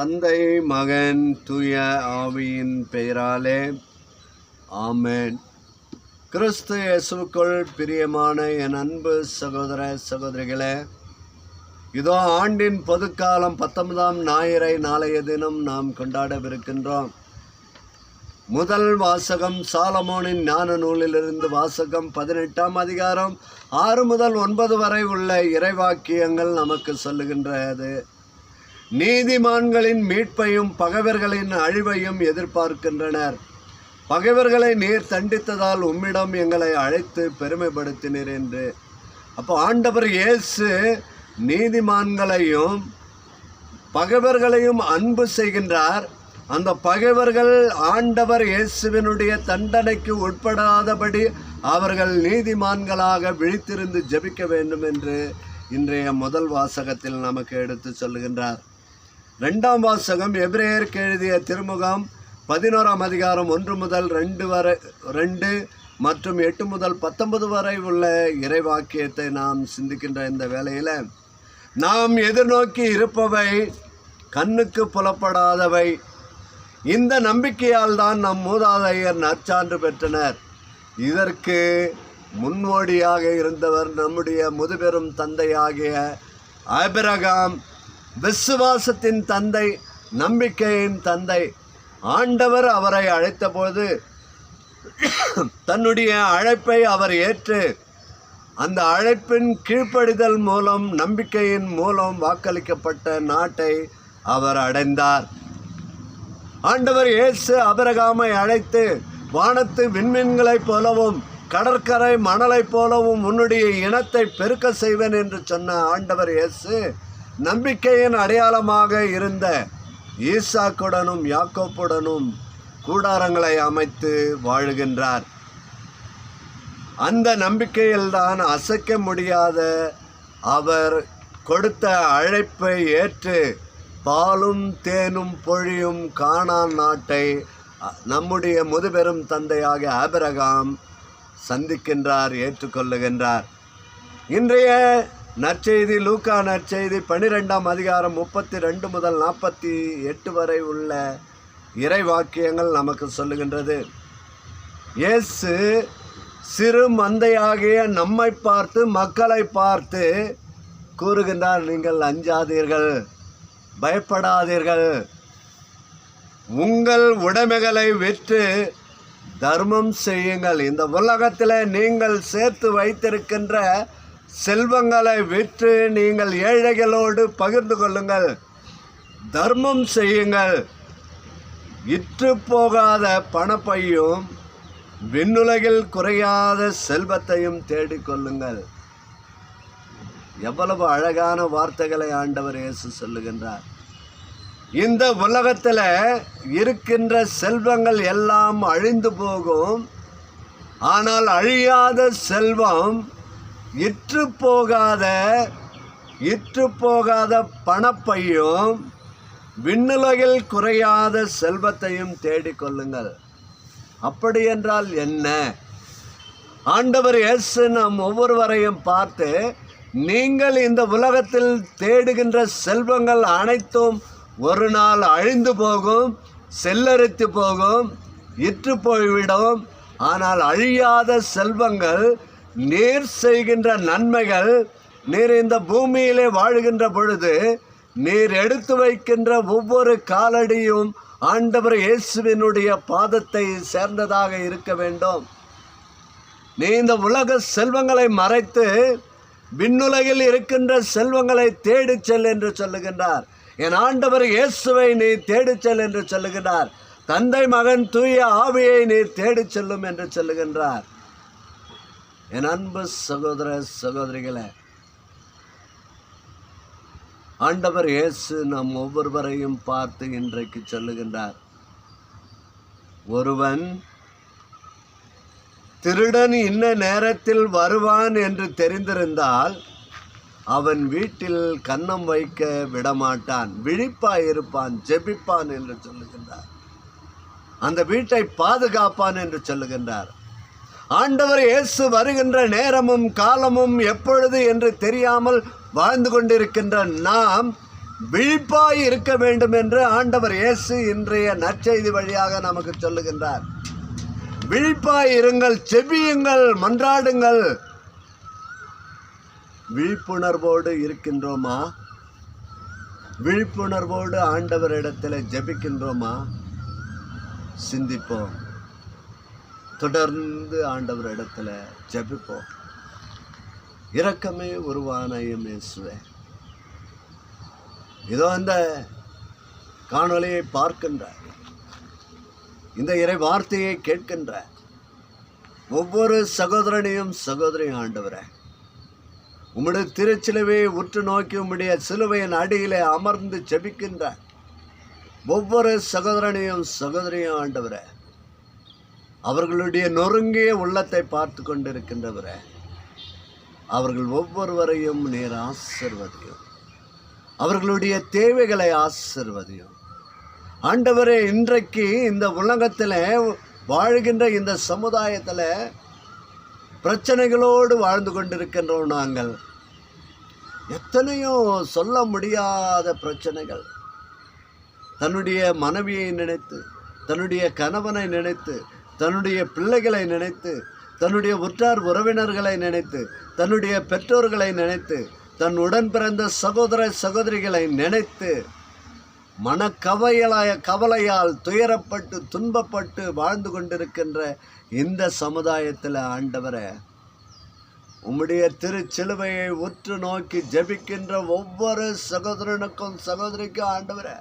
தந்தை மகன் தூய ஆவியின் பெயராலே ஆமென். கிறிஸ்து இயேசுக்குள் பிரியமான என் அன்பு சகோதர சகோதரிகளே இதோ ஆண்டின் பொதுக்காலம் பத்தொன்பதாம் ஞாயிறை நாளைய தினம் நாம் கொண்டாடவிருக்கின்றோம். முதல் வாசகம் சாலமோனின் ஞான நூலிலிருந்து வாசகம் பதினெட்டாம் அதிகாரம் ஆறு முதல் ஒன்பது வரை உள்ள இறைவாக்கியங்கள் நமக்கு சொல்லுகின்றது. நீதிமான்களின் மீட்பையும் பகைவர்களின் அழிவையும் எதிர்பார்க்கின்றனர். பகைவர்களை நீர் தண்டித்ததால் உம்மிடம் எங்களை அழைத்து பெருமைப்படுத்தினீர் என்று. அப்போ ஆண்டவர் இயேசு நீதிமான்களையும் பகைவர்களையும் அன்பு செய்கின்றார். அந்த பகைவர்கள் ஆண்டவர் இயேசுவினுடைய தண்டனைக்கு உட்படாதபடி அவர்கள் நீதிமான்களாக விழித்திருந்து ஜெபிக்க வேண்டும் என்று இன்றைய முதல் வாசகத்தில் நமக்கு எடுத்து சொல்லுகின்றார். ரெண்டாம் வாசகம் எபிரேயருக்கு எழுதிய திருமுகம் பதினோராம் அதிகாரம் ஒன்று முதல் ரெண்டு வரை ரெண்டு மற்றும் எட்டு முதல் பத்தொன்பது வரை உள்ள இறைவாக்கியத்தை நாம் சிந்திக்கின்ற இந்த வேளையில் நாம் எதிர்நோக்கி இருப்பவை கண்ணுக்கு புலப்படாதவை. இந்த நம்பிக்கையால் தான் நம் மூதாதையர் நற்சான்று பெற்றனர். இதற்கு முன்னோடியாக இருந்தவர் நம்முடைய முதுபெரும் தந்தையாகிய ஆபிரகாம் விசுவாசத்தின் தந்தை நம்பிக்கையின் தந்தை. ஆண்டவர் அவரை அழைத்தபோது தன்னுடைய அழைப்பை அவர் ஏற்று அந்த அழைப்பின் கீழ்ப்படிதல் மூலம் நம்பிக்கையின் மூலம் வாக்களிக்கப்பட்ட நாட்டை அவர் அடைந்தார். ஆண்டவர் இயேசு அபரகாமை அழைத்து வானத்து விண்மீன்களைப் போலவும் கடற்கரை மணலைப் போலவும் உன்னுடைய இனத்தை பெருக்க செய்வேன் என்று சொன்ன ஆண்டவர் இயேசு நம்பிக்கையின் அடையாளமாக இருந்த ஈசாக்குடனும் யாக்கோப்புடனும் கூடாரங்களை அமைத்து வாழுகின்றார். அந்த நம்பிக்கையில்தான் அசைக்க முடியாத அவர் கொடுத்த அழைப்பை ஏற்று பாலும் தேனும் பொழியும் காணான் நாட்டை நம்முடைய முதுபெரும் தந்தையாக ஆபிரகாம் சந்திக்கின்றார் ஏற்றுக்கொள்ளுகின்றார். இன்றைய நற்செய்தி லூக்கா நற்செய்தி. பன்னிரெண்டாம் அதிகாரம் முப்பத்தி ரெண்டு முதல் நாற்பத்தி எட்டு வரை உள்ள இறை வாக்கியங்கள் நமக்கு சொல்லுகின்றது. இயேசு சிறு மந்தையாகிய நம்மை பார்த்து மக்களை பார்த்து கூறுகின்றார். நீங்கள் அஞ்சாதீர்கள் பயப்படாதீர்கள். உங்கள் உடைமைகளை விற்று தர்மம் செய்யுங்கள். இந்த உலகத்தில் நீங்கள் சேர்த்து வைத்திருக்கின்ற செல்வங்களை விற்று நீங்கள் ஏழைகளோடு பகிர்ந்து கொள்ளுங்கள். தர்மம் செய்யுங்கள். இற்று போகாத பணப்பையும் விண்ணுலகில் குறையாத செல்வத்தையும் தேடிக்கொள்ளுங்கள் எவ்வளவு அழகான வார்த்தைகளை ஆண்டவர் இயேசு சொல்லுகின்றார். இந்த உலகத்தில் இருக்கின்ற செல்வங்கள் எல்லாம் அழிந்து போகும். ஆனால் அழியாத செல்வம் இற்று போகாத இற்று போகாத பணப்பையும் விண்ணுலகில் குறையாத செல்வத்தையும் தேடிக்கொள்ளுங்கள் அப்படி என்றால் என்ன? ஆண்டவர் இயேசு நம் ஒவ்வொருவரையும் பார்த்து நீங்கள் இந்த உலகத்தில் தேடுகின்ற செல்வங்கள் அனைத்தும் ஒரு நாள் அழிந்து போகும் செல்லரித்து போகும் இற்று போய்விடும். ஆனால் அழியாத செல்வங்கள் நீர் செய்கின்ற நன்மைகள் நீர் இந்த பூமியிலே வாழுகின்ற பொழுது நீர் எடுத்து வைக்கின்ற ஒவ்வொரு காலடியும் ஆண்டவர் இயேசுவினுடைய பாதத்தை சேர்ந்ததாக இருக்க வேண்டும். நீ இந்த உலக செல்வங்களை மறைத்து விண்ணுலகில் இருக்கின்ற செல்வங்களை தேடிச் செல் என்று சொல்லுகின்றார். என் ஆண்டவர் இயேசுவை நீ தேடிச் செல் என்று சொல்லுகின்றார். தந்தை மகன் தூய ஆவியை நீ தேடிச் செல்லும் என்று சொல்லுகின்றார். என் அன்பு சகோதர சகோதரிகளை ஆண்டவர் இயேசு நம் ஒவ்வொருவரையும் பார்த்து இன்றைக்கு சொல்லுகின்றார். ஒருவன் திருடன் இன்ன நேரத்தில் வருவான் என்று தெரிந்திருந்தால் அவன் வீட்டில் கன்னம் வைக்க விடமாட்டான் விழிப்பாயிருப்பான் ஜெபிப்பான் என்று சொல்லுகின்றார். அந்த வீட்டை பாதுகாப்பான் என்று சொல்லுகின்றார். ஆண்டவர் இயேசு வருகின்ற நேரமும் காலமும் எப்பொழுது என்று தெரியாமல் வாழ்ந்து கொண்டிருக்கின்ற நாம் விழிப்பாய் இருக்க வேண்டும் என்று ஆண்டவர் இயேசு இன்றைய நற்செய்தி வழியாக நமக்கு சொல்லுகின்றார். விழிப்பாய் இருங்கள் செவியுங்கள் மன்றாடுங்கள். விழிப்புணர்வோடு இருக்கின்றோமா? விழிப்புணர்வோடு ஆண்டவரிடத்தில் ஜெபிக்கின்றோமா? சிந்திப்போம். தொடர்ந்து ஆண்டவர் இடத்துல ஜெபிப்போம். இரக்கமே உருவான எம் இயேசுவே. இதோ அந்த காணொளியை பார்க்கின்ற இந்த இறை வார்த்தையை கேட்கின்ற ஒவ்வொரு சகோதரனையும் சகோதரியும் ஆண்டவரே உம்முடைய திருச்சிலுவையை உற்று நோக்கி உம்முடைய சிலுவையின் அடியிலே அமர்ந்து ஜெபிக்கின்ற ஒவ்வொரு சகோதரனையும் சகோதரியும் ஆண்டவரை அவர்களுடைய நொறுங்கிய உள்ளத்தை பார்த்து கொண்டிருக்கின்றவரை அவர்கள் ஒவ்வொருவரையும் நீர் ஆசிர்வதியும். அவர்களுடைய தேவைகளை ஆசிர்வதியும். ஆண்டவரே இன்றைக்கு இந்த உலகத்தில் வாழ்கின்ற இந்த சமுதாயத்தில் பிரச்சனைகளோடு வாழ்ந்து கொண்டிருக்கின்றோம் நாங்கள். எத்தனையோ சொல்ல முடியாத பிரச்சனைகள். தன்னுடைய மனைவியை நினைத்து தன்னுடைய கணவனை நினைத்து தன்னுடைய பிள்ளைகளை நினைத்து தன்னுடைய உற்றார் உறவினர்களை நினைத்து தன்னுடைய பெற்றோர்களை நினைத்து தன் உடன் பிறந்த சகோதர சகோதரிகளை நினைத்து மனக்கவையலாய கவலையால் துயரப்பட்டு துன்பப்பட்டு வாழ்ந்து கொண்டிருக்கின்ற இந்த சமுதாயத்தில் ஆண்டவரை உம்முடைய திருச்சிலுவையை உற்று நோக்கி ஜெபிக்கின்ற ஒவ்வொரு சகோதரனுக்கும் சகோதரிக்கும் ஆண்டவரை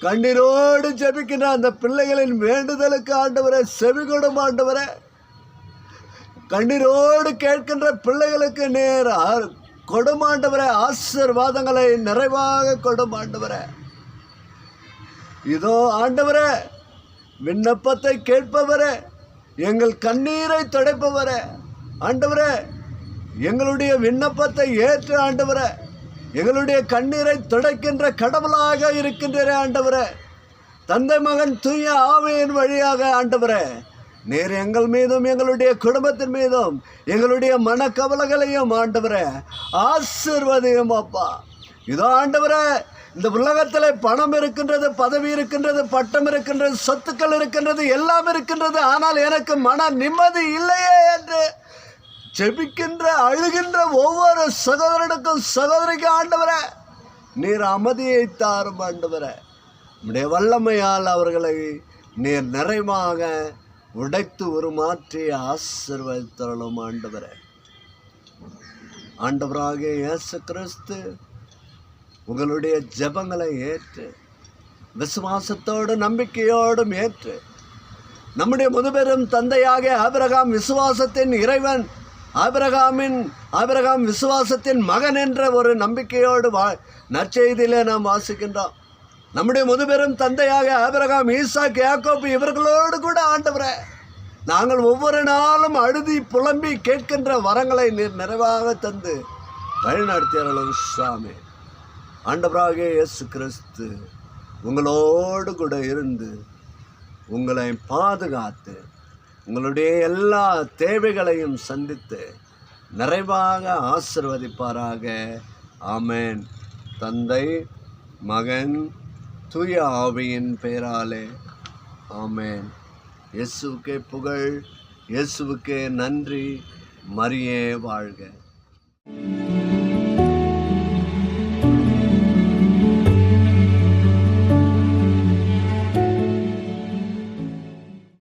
கண்ணீரோடு ஜபிக்கின்ற அந்த பிள்ளைகளின் வேண்டுதலுக்கு ஆண்டவரை செவிகொடும் ஆண்டவரை. கண்ணீரோடு கேட்கின்ற பிள்ளைகளுக்கு நேர் ஆ- கொடும் ஆசீர்வாதங்களை நிறைவாக கொடும் இதோ ஆண்டவரே விண்ணப்பத்தை கேட்பவரே எங்கள் கண்ணீரை துடைப்பவரே. ஆண்டவரே எங்களுடைய விண்ணப்பத்தை ஏற்று ஆண்டவரே. எங்களுடைய கண்ணீரை துடைக்கின்ற கடவுளாக இருக்கின்றே ஆண்டவரே. தந்தை மகன் தூய ஆவையின் வழியாக ஆண்டவரே நீர் எங்கள் மீதும் எங்களுடைய குடும்பத்தின் மீதும் எங்களுடைய மனக்கவலைகளையும் ஆண்டவரே ஆசிர்வதையும் அப்பா. இதோ ஆண்டவரே இந்த உலகத்தில் பணம் இருக்கின்றது பதவி இருக்கின்றது பட்டம் இருக்கின்றது சொத்துக்கள் இருக்கின்றது எல்லாம் இருக்கின்றது ஆனால் எனக்கு மன நிம்மதி இல்லையே என்று ஜெபிக்கின்ற அழுகின்ற ஒவ்வொரு சகோதரனுக்கும் சகோதரிக்கும் ஆண்டவர நீர் அமைதியை தாரும் ஆண்டவர. உடைய வல்லமையால் அவர்களை நீர் நிறைவாக உடைத்து உருமாற்றி ஆசிர்வதித்தரலும் ஆண்டவர. ஆண்டவராகிய இயேசு கிறிஸ்து உங்களுடைய ஜெபங்களை ஏற்று விசுவாசத்தோடு நம்பிக்கையோடும் ஏற்று நம்முடைய முதுபெரும் தந்தையாக ஆபிரகாம் விசுவாசத்தின் இறைவன் ஆபிரகாமின் ஆபிரகாம் விசுவாசத்தின் மகன் என்ற ஒரு நம்பிக்கையோடு வா நற்செய்தியிலே நாம் வாசிக்கின்றோம். நம்முடைய முதுபெரும் தந்தையாக ஆபிரகாம் ஈசாக் யாக்கோப்பு இவர்களோடு கூட ஆண்டவரே. நாங்கள் ஒவ்வொரு நாளும் அழுதி புலம்பி கேட்கின்ற வரங்களை நீர் நிறைவாக தந்து வழிநடத்தியர்களும் சுவாமி. ஆண்டவராக இயேசு கிறிஸ்து உங்களோடு கூட இருந்து உங்களை பாதுகாத்து உங்களுடைய எல்லா தேவைகளையும் சந்தித்து நிறைவாக ஆசிர்வதிப்பாராக. ஆமேன். தந்தை மகன் தூய ஆவியின் பெயராலே. ஆமேன். இயேசுக்கே புகழ் இயேசுவுக்கே நன்றி. மரியே வாழ்க.